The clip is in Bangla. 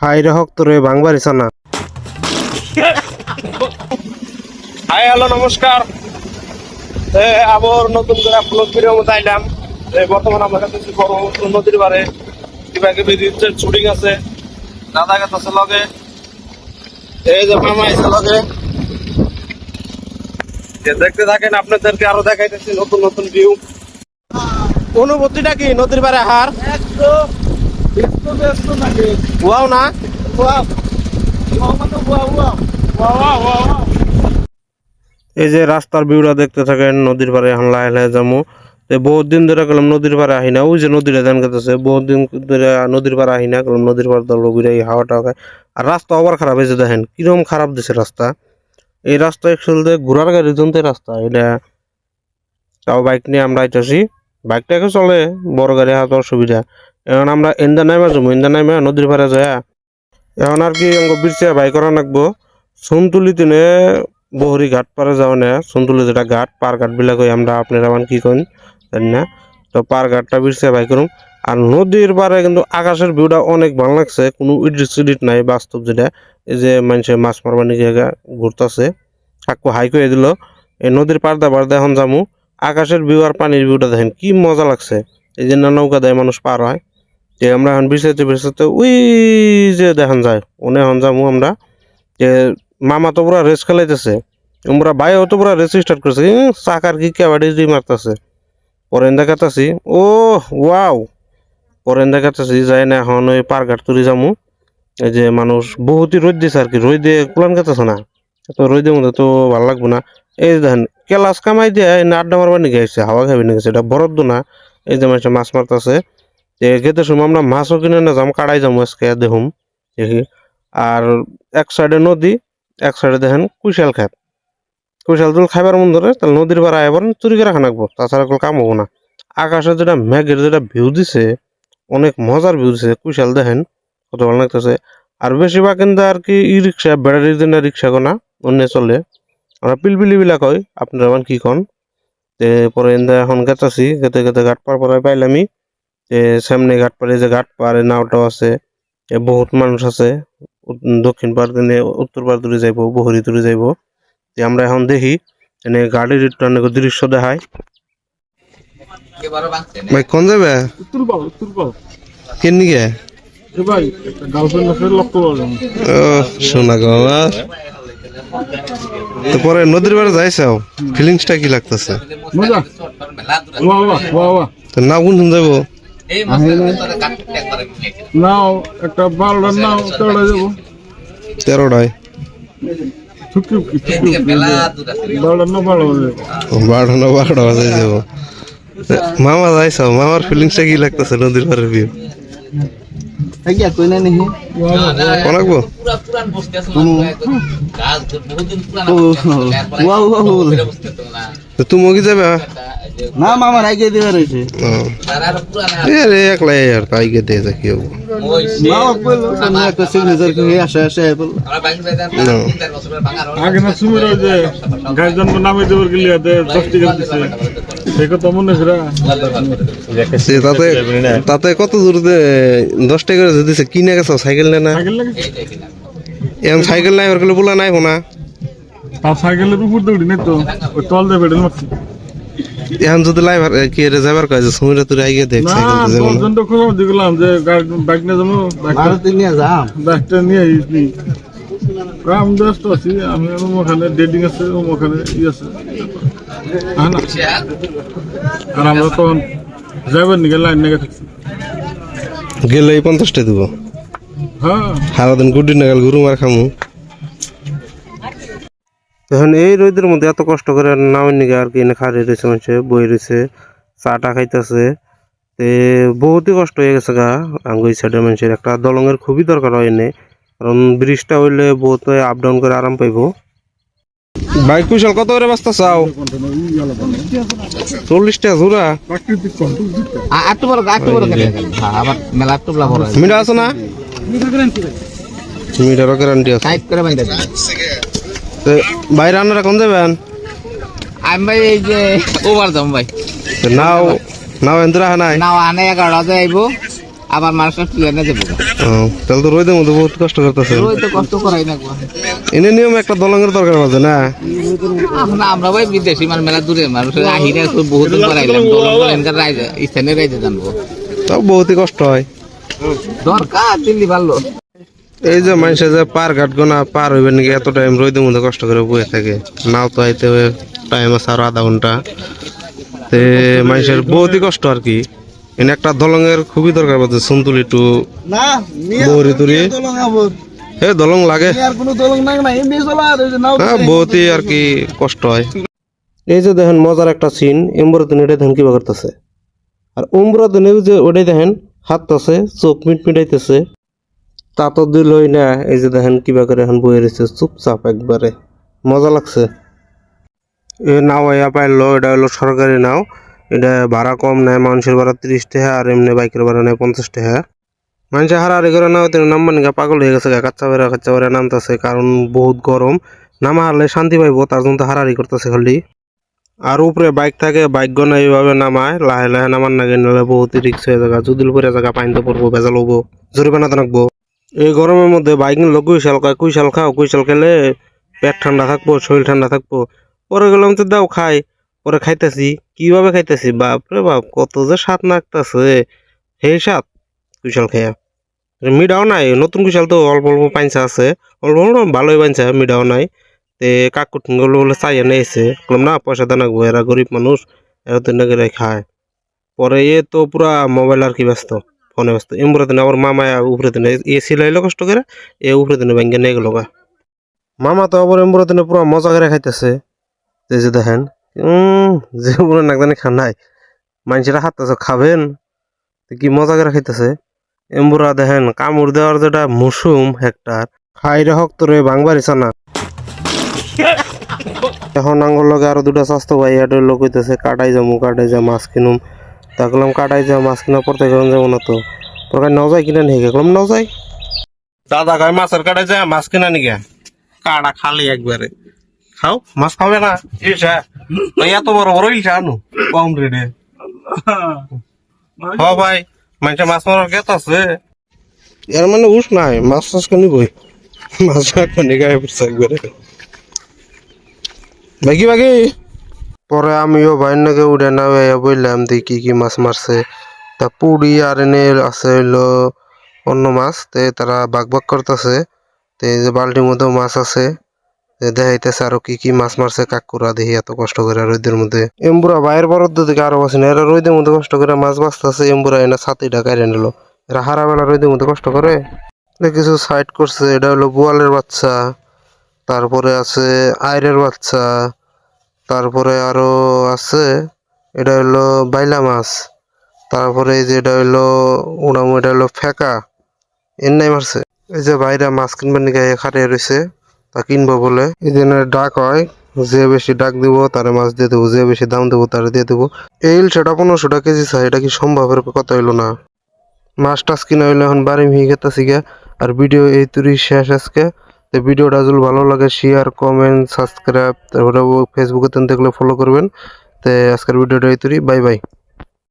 হাই রে হক তোরে বাংবারিস না হাই হ্যালো নমস্কার। এ, আবার নতুন করে আপলোড ভিডিও মতো আইলাম। এ, বর্তমানে আমার কাছে কিছু বড় নদীর বারে। কিবা কিবি রিলসের শুটিং আছে। দাদা কাছে আছে লগে। এই যে মামা আছে লগে। দেখতে থাকেন আপনাদেরকে আরও দেখাইতেছি নতুন নতুন ভিউ অনুভূতিটা কি নদীর বারে হার? ওয়াও না? এই যে রাস্তার ভিউটা দেখতে থাকেন, নদীর পাড়ে লাহে যাব তো বহুত দিন ধরে গেলাম নদীর পাড়ে আহি না, ওই যে নদীটা ধান কাটতেছে বহুত দিন ধরে নদীর পাড়ে আহি না গেলাম নদীর পাড়ে ঘুরে এই হাওয়াটা খায়। আর রাস্তা আবার খারাপ হয়েছে দেখেন কীরকম খারাপ দিছে রাস্তা। এই রাস্তা একচুয়ালি ঘোরার গাড়ি জন্য রাস্তা, এটা তাও বাইক নিয়ে আমরা আইতেছি। বাইকটাকে চলে, বড় গাড়ি হাত অসুবিধা। এখন আমরা এন্দা নাইমা যাব এন্দা নাইমা নদীর পাড়ে যায়। এখন আর কি অঙ্গ বিরছে বাইক করা নাকবো সোনতুলি তিনে বহরি ঘাট পারে যাও না। সোনতুলি যেটা ঘাট, পার ঘাট বিলাক হয় আমরা আপনারা মান কি করেন জানি না। তো পার ঘাটটা বিরছে বাইক করুম। আর নদীর পারে কিন্তু আকাশের ভিউটা অনেক ভালো লাগছে। কোনো ইডিট সিডিট নাই, বাস্তব যেটা। এই যে মানুষে মাছ মারবার নিয়ে ঘুরতেছে। কাকু হাই করে দিল। এই নদীর পারদা পারদা এখন যামু। আকাশের আর পানির ভিউটা দেখেন, কি মজা লাগছে। এই যে নৌকা দেয় মানুষ পার হয়, যে আমরা এখন বিছাইতে বিছাইতে ওই যে দেখান যায় ওনে এখন যামু আমরা, যে মামা তো পুরা রেস খেলাইতেছে আমরা ভাইও তো পুরা রেস স্টার্ট করছে চাকার কি কেবাড়ি দিয়ে মারতেছে। পরে দেখাতেছি ও ওয়াও পরে দেখাতেছি, যাই না এখন ওই পারঘাট তুলি যামু এই যে মানুষ বহুতই রোদ দিছে আর কি, রোদ দিয়ে কুলান কাটাছে না। তো রোদের মধ্যে তো ভালো লাগবে না। এই দেখেন, কেলাস কামাই দিয়ে এনে আড্ডা মারবার নিয়ে গেছে হাওয়া খাবি নিয়ে গেছে এটা বরফ বরদ্দ না। এই যে মানুষ মাছ মারতেছে খেতে সময় আমরা মাছও কিনে না যাম, কাড়াই যাব আজকে দেখুম, দেখি। আর এক সাইডে নদী, এক সাইডে দেখেন কুইশাল খাত কুইশাল তুল খাইবার মন ধরে, তাহলে নদীর পাড়া এবার চুরি করে খানাকবো তাছাড়া কোনো কাম হব না। আকাশে যেটা মেঘের যেটা ভিউ দিছে, অনেক মজার ভিউ দিছে, কুইশাল দেখেন, কত ভালো লাগতেছে। আর বেশিরভাগ কিন্তু আর কি ই রিক্সা ব্যাটারি রিক্সা কোনা অন্য চলে। আমরা পিলপিলি বিলাক হয় আপনারা আমার কি কন? তে পরে এন্দা এখন গেতাছি গেতে গেতে ঘাট পার পরে পাইলামি যে সামনে ঘাট পারে যে ঘাট পারে নাওটাও আছে এ বহুত মানুষ আছে দক্ষিণ পার দিনে উত্তর পার দূরে যাইব বহরি দূরে যাইব। যে আমরা এখন দেখি এনে গাড়ির একটু অনেক দৃশ্য দেখায় ভাই কোন যাবে? কেন এ ভাই গার্লফ্রেন্ড লক্ষ্য ও শোনা গো আমার। তো পরে নদীর বারে যাইছাও? ফিলিংসটা কি লাগতেছে? তো না কোন যাব নাও একটা বারোটা নাও তেরোটা যাব তেরোটায়। মামা যাইছাও? মামার ফিলিংসটা কি লাগতেছে নদীর পাড়ের ভিউ? কোনাকবো তো তুমি কি যাবে না মামার আগে দেওয়া রয়েছে। রে একলাই আর তাই গে দিয়ে যা কি হব মা বলল সামনে একটা সিগনেচার করে আসে আসে বলল। না। আগে না সুমির ওই যে গাছ জন্ম নামে দেওয়ার গেলে দশ টাকা দিছে। সে কথা মনে ফেরা সে তাতে তাতে কত দূর দশ টাকা করে দিছে কিনে গেছো সাইকেল নে না? সাইকেল লাগে এখন সাইকেল নাই ওর গেলে বলা নাই হোনা সাইকেলের উপর দৌড়ি নেই তো? তল দিয়ে পেডেল মারছি। এখন যদি লাই কি রে যাবার কয় যে সুমিরা তুই আইগে দেখ না যাব। না তো খোঁজ দেখলাম যে বাইক নিয়ে যাব ভারতে নিয়ে যাম। বাইকটা নিয়ে আইসনি আমি ব্যস্ত আছি আমি ওখানে ডেটিং আছে ওখানে ই আছে। হ্যাঁ না? আর আমরা তখন যাবেন নিকে লাইন নিয়ে থাকছি। গেলে এই পঞ্চাশটা দিব। হ্যাঁ। সারাদিন গুডি নাগাল গরু মার খামু। এখন এই রোদের মধ্যে এত কষ্ট করে নামের নিকে আর কি এনে খাড়ি রয়েছে মানুষে বই রয়েছে চাটা খাইতেছে। তে বহুতই কষ্ট হয়ে গেছে গা আঙ্গুই সাইডের মানুষের। একটা দলঙের খুবই দরকার হয় এনে কারণ ব্রিজটা হইলে বহুত আপ ডাউন করে আরাম পাইব। বাইক কুশল কত করে বাস্তা চাও? চল্লিশ টাকা জোড়া হ্যাঁ মিঠা আছে না? মিঠারও গ্যারান্টি আছে। দিন তো কোন যাবেন আমি ভাই এই যে ওভার দাম ভাই। তো নাও নাও এন্দ্রা নাই। নাও আনে এগারোটা আইবো। আবার মানুষের প্লেনে যাব তাহলে তো রোদের মধ্যে বহুত কষ্ট করতেছে তো কষ্ট করাই না। এনে নিয়ম একটা দলঙ্গের দরকার আছে না? আমরা ভাই বিদেশি মানে মেলা দূরে মানুষ আহিরা খুব বহুত করাইলাম দলং এনকার রাইজে স্থানীয় রাইজে জানব। তাও বহুতই কষ্ট হয়। দরকার দিল্লি ভালো। এই যে মানুষে যে পার ঘাট গোনা পার হইবে নাকি এত টাইম রোদের মধ্যে কষ্ট করে বয়ে থাকে। নাও তো আইতে টাইম আছে আরও আধা ঘণ্টা। তে মানুষের বহুতই কষ্ট আর কি। এনে একটা দলঙ্গের খুবই দরকার পড়ছে সুন্দুলি টু না বৌরি তুরি হে দলং লাগে। না হ্যাঁ বহুতই আর কি কষ্ট হয়। এই যে দেখেন মজার একটা সিন এমব্রাদিন এটা দেখেন কিবা করতেছে। আর উমরাদিনেও যে ওটাই দেখেন হাততেছে চোখ মিট মিটাইতেছে তা তো দিল না। এই যে দেখেন কিবা করে এখন বয়ে রয়েছে চুপচাপ একবারে। মজা লাগছে। এ নাও ইয়া পাইলো এটা হলো সরকারি নাও। এটা ভাড়া কম নেয় মানুষের ভাড়া তিরিশ টাকা আর এমনি বাইকের ভাড়া নেয় পঞ্চাশ টাকা। মানুষের হারাহারি করে নাও তিনি নাম্বার নিকা পাগল হয়ে গেছে গা, কাচ্চা বেড়া কাচ্চা বেড়া নামতেছে কারণ বহুত গরম। নামা হারলে শান্তি পাইবো তার জন্য হারাহারি করতেছে খালি। আর উপরে বাইক থাকে বাইক গনা এইভাবে নামায় লাহে লাহে নামান নাগে নিলে বহুত রিক্স হয়ে যাবে যদি উপরে জায়গা পানিতে পড়ব ভেজাল হব জরিমানা তো এই গরমের মধ্যে বাইক নিলে কুইশাল খায়, কুইশাল খাও, কুইশাল খেলে পেট ঠান্ডা থাকব, শরীর ঠান্ডা থাকব। পরে গেলাম তো দাও খাই, পরে খাইতেছি। কীভাবে খাইতেছি? বাপ রে বাপ, কত যে স্বাদ নাকতেছে। সেই স্বাদ, কুইশাল খেয়া। মিডাও নাই, নতুন কুইশাল তো অল্প অল্প পাইসা আছে। অল্প অল্প ভালোই পাইসা মিডাও নাই। তে কাকুটিনগুলো বলে চাই এনে এসে বললাম, না, পয়সা দেন রাখব এরা গরিব মানুষ, এরা তো নাকি খায়। পরে এ তো পুরা মোবাইল আর কি ব্যস্ত। ফোনে ব্যস্ত। এমপুরে দিনে আমার মামা উপরে দিনে এ সিলাইলো কষ্ট করে এ উপরে দিনে ব্যাংকে নিয়ে গেল মামা তো আবার এমপুরে দিনে পুরা মজা করে খাইতেছে। এই যে দেখেন যে বলে না জানি খানাই মানুষেরা হাততেছে খাবেন? কি মজা করে খাইতেছে? এম্বুরা দেখেন, কামড় দেওয়ার যেটা মৌসুম হেক্টার খাইরে হক তোরে ভাঙবারি না এখন আঙ্গুর লগে আরও দুটা স্বাস্থ্য ভাই লোক হইতেছে, কাটাই যাব কাটাই যা মাছ কিনুম। তা করলাম কাটাই যা মাছ কিনা পড়তে গেলাম যাব না তো। তোর নাও যায় কিনা নিয়ে গেলাম নাও যায় দাদা গায়ে মাছের কাটাই যায় মাছ কিনা নিগে কাটা খালি একবারে। খাও মাছ খাবে না। ইলশা এত বড় বড় ইলশা আনু কম রেটে হ ভাই মানুষের মাছ মারার গেত আছে। এর মানে উস নাই মাছ চাষ করে নিবই? মাছ রাখবেন গায়ে পড়ছে একবারে। বাকি বাকি পরে আমিও বাইর নাকি উড়ে না বললাম, দেখি কি কি মাছ মারছে। তা পুড়ি আর এনে আছে হইল অন্য মাছ, তে তারা বাগ বাগ করতেছে। তে যে বালতির মধ্যেও মাছ আছে দেখাইতেছে আরও কি কি মাছ মারছে কাকুরা, দেখি এত কষ্ট করে রোদের মধ্যে। এম্বুরা বাইরের বরদ্দ থেকে আরও বাসি না এরা রোদের মধ্যে কষ্ট করে মাছ বাঁচতেছে, এম্বুরা এনে ছাতি ঢাকায় নিল। এরা হারা বেলা রোদের মধ্যে কষ্ট করে। কিছু সাইড করছে, এটা হলো বোয়ালের বাচ্চা, তারপরে আছে আইরের বাচ্চা তারপরে আরও আছে, এটা হলো বাইলা মাছ। তারপরে এই যে এটা হলো উড়ামু এটা হলো ফেকা। এর নাই মারছে এই যে বাইরা মাছ কিনবার নিকে খাটিয়ে রয়েছে, তা কিনবো বলে। এই জন্য ডাক হয়, যে বেশি ডাক দিব, তারে মাছ দিয়ে দেবো, যে বেশি দাম দেবো, তারে দিয়ে দেবো। এই সেটা পনেরোশো টাকা কেজি চাই, এটা কি সম্ভবের কথা হইল না। মাছ টাছ কিনা হইলে এখন বাড়ি মিহি গেতাছি গা আর ভিডিও এই তুরি শেষ আজকে। তো ভিডিওটা আসলে ভালো লাগে শেয়ার কমেন্ট সাবস্ক্রাইব তারপরে ফেসবুকে দেখলে ফলো করবেন। তো আজকের ভিডিওটা এই তৈরি বাই বাই